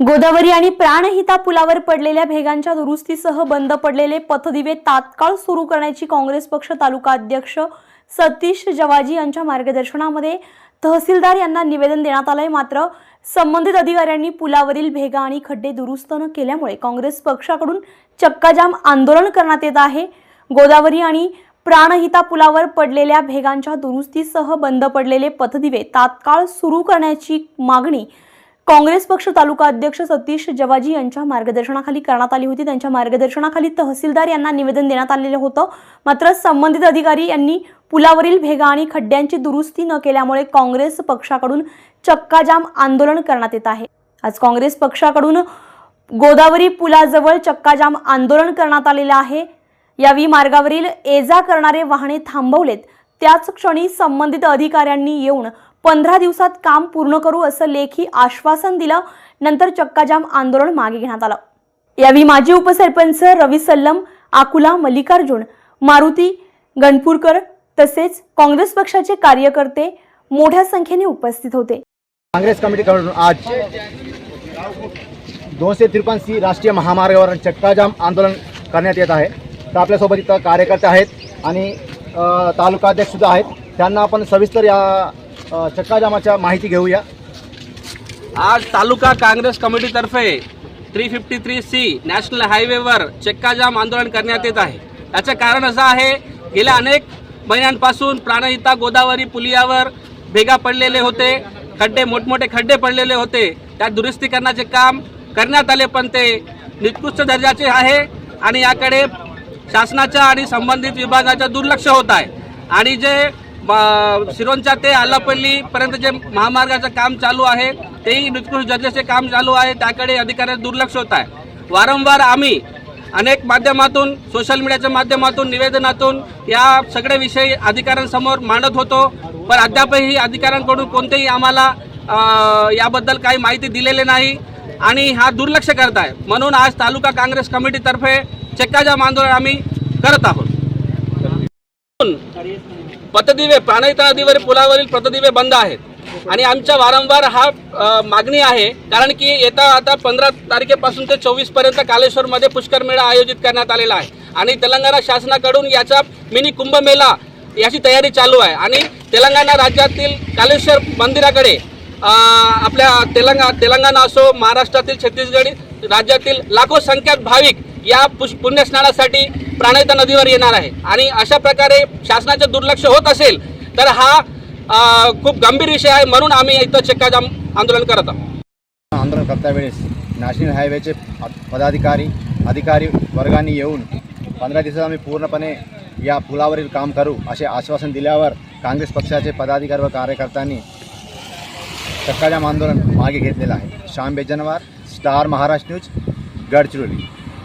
गोदावरी आणि प्राणहिता पुलावर पडलेल्या भेगांच्या दुरुस्तीसह बंद पडलेले पथदिवे तात्काळ सुरू करण्याची काँग्रेस पक्ष तालुका अध्यक्ष सतीश जवाजी यांच्या मार्गदर्शनामध्ये तहसीलदार यांना निवेदन देण्यात आलंय. मात्र संबंधित अधिकाऱ्यांनी पुलावरील भेगा आणि खड्डे दुरुस्त न केल्यामुळे काँग्रेस पक्षाकडून चक्काजाम आंदोलन करण्यात येत आहे. गोदावरी आणि प्राणहिता पुलावर पडलेल्या भेगांच्या दुरुस्तीसह बंद पडलेले पथदिवे तात्काळ सुरू करण्याची मागणी काँग्रेस पक्ष तालुका अध्यक्ष सतीश जवाजी यांच्या मार्गदर्शनाखाली करण्यात आली होती. त्यांच्या मार्गदर्शनाखाली तहसीलदार यांना निवेदन देण्यात आलेलं होतं. मात्र संबंधित अधिकारी यांनी पुलावरील भेगा आणि खड्ड्यांची दुरुस्ती न केल्यामुळे काँग्रेस पक्षाकडून चक्काजाम आंदोलन करण्यात येत आहे. आज काँग्रेस पक्षाकडून गोदावरी पुलाजवळ चक्काजाम आंदोलन करण्यात आलेलं आहे. यावेळी मार्गावरील ये जा करणारे वाहने थांबवलेत. त्याच क्षणी संबंधित अधिकाऱ्यांनी येऊन पंधरा दिवसात काम पूर्ण करू असं लेखी आश्वासन दिलं. नंतर चक्काजाम आंदोलन मागे घेण्यात आलं. यावेळी माजी उपसरपंच रवी सल्लम आकुला मल्लिकार्जुन मारुती गणपूरकर तसेच काँग्रेस पक्षाचे कार्यकर्ते मोठ्या संख्येने उपस्थित होते. काँग्रेस कमिटीकडून आज दोनशे त्रेपन्न सी राष्ट्रीय महामार्गावर चक्काजाम आंदोलन करण्यात येत आहे. तर आपल्यासोबत इथं कार्यकर्ते आहेत आणि तालुका तालुकाध्यक्ष आहेत. त्यांना आपण सविस्तर या चक्काजामाच्या माहिती घेऊया. आज तालुका Congress कमिटीतर्फे three fifty three C national हायवेवर चक्काजाम आंदोलन करण्यात येत आहे. याचं कारण असं आहे गेल्या अनेक महिन्यांपासून प्राणहिता गोदावरी पुलियावर भेगा पडलेले होते खड्डे मोठमोठे खड्डे पडलेले होते. त्या दुरुस्ती करण्याचे काम करण्यात आले पण ते निकृष्ट दर्जाचे आहे आणि याकडे शासनाच्या आणि संबंधित विभागाच्या दुर्लक्ष होत आहे. आणि जे शिरोंच्या ते आलापल्लीपर्यंत जे महामार्गाचं काम चालू आहे तेही निकृष्ट जजेचे काम चालू आहे त्याकडे अधिकाऱ्यांचं दुर्लक्ष होत आहे. वारंवार आम्ही अनेक माध्यमातून सोशल मीडियाच्या माध्यमातून निवेदनातून या सगळे विषय अधिकाऱ्यांसमोर मांडत होतो. पण अद्यापही अधिकाऱ्यांकडून कोणतेही आम्हाला याबद्दल काही माहिती दिलेली नाही. आणि हा दुर्लक्ष करत आहे. म्हणून आज तालुका काँग्रेस कमिटीतर्फे चक्काजाम आंदोलन आम्ही करत आहोत. पतदिवे प्राणहिता नदीवरील पुलावरील पतदिवे बंद आहेत. आणि आमच्या वारंवार हा मागणी आहे कारण की येता आता पंधरा तारखेपासून ते चोवीसपर्यंत कालेश्वरमध्ये पुष्कर मेळा आयोजित करण्यात आलेला आहे. आणि तेलंगणा शासनाकडून याचा मिनी कुंभमेळा याची तयारी चालू आहे. आणि तेलंगणा राज्यातील कालेश्वर मंदिराकडे आपल्या तेलंगा तेलंगणा असो महाराष्ट्रातील छत्तीसगड राज्यातील लाखो संख्यात भाविक या पुष पुण्यस्नानासाठी प्राणहिता नदीवर येणार आहे. आणि अशा प्रकारे शासनाचे दुर्लक्ष होत असेल तर हा खूप गंभीर विषय आहे म्हणून आम्ही इथं चक्काजाम आंदोलन करत आहोत. आंदोलन करता वेळेस नॅशनल हायवेचे पदाधिकारी अधिकारी वर्गाने येऊन पंधरा दिवसात आम्ही पूर्णपणे या पुलावरील काम करू असे आश्वासन दिल्यावर काँग्रेस पक्षाचे पदाधिकारी व कार्यकर्त्यांनी चक्काजाम आंदोलन मागे घेतलेलं आहे. Shyam Bejanwar star Maharashtra news Gadchiroli.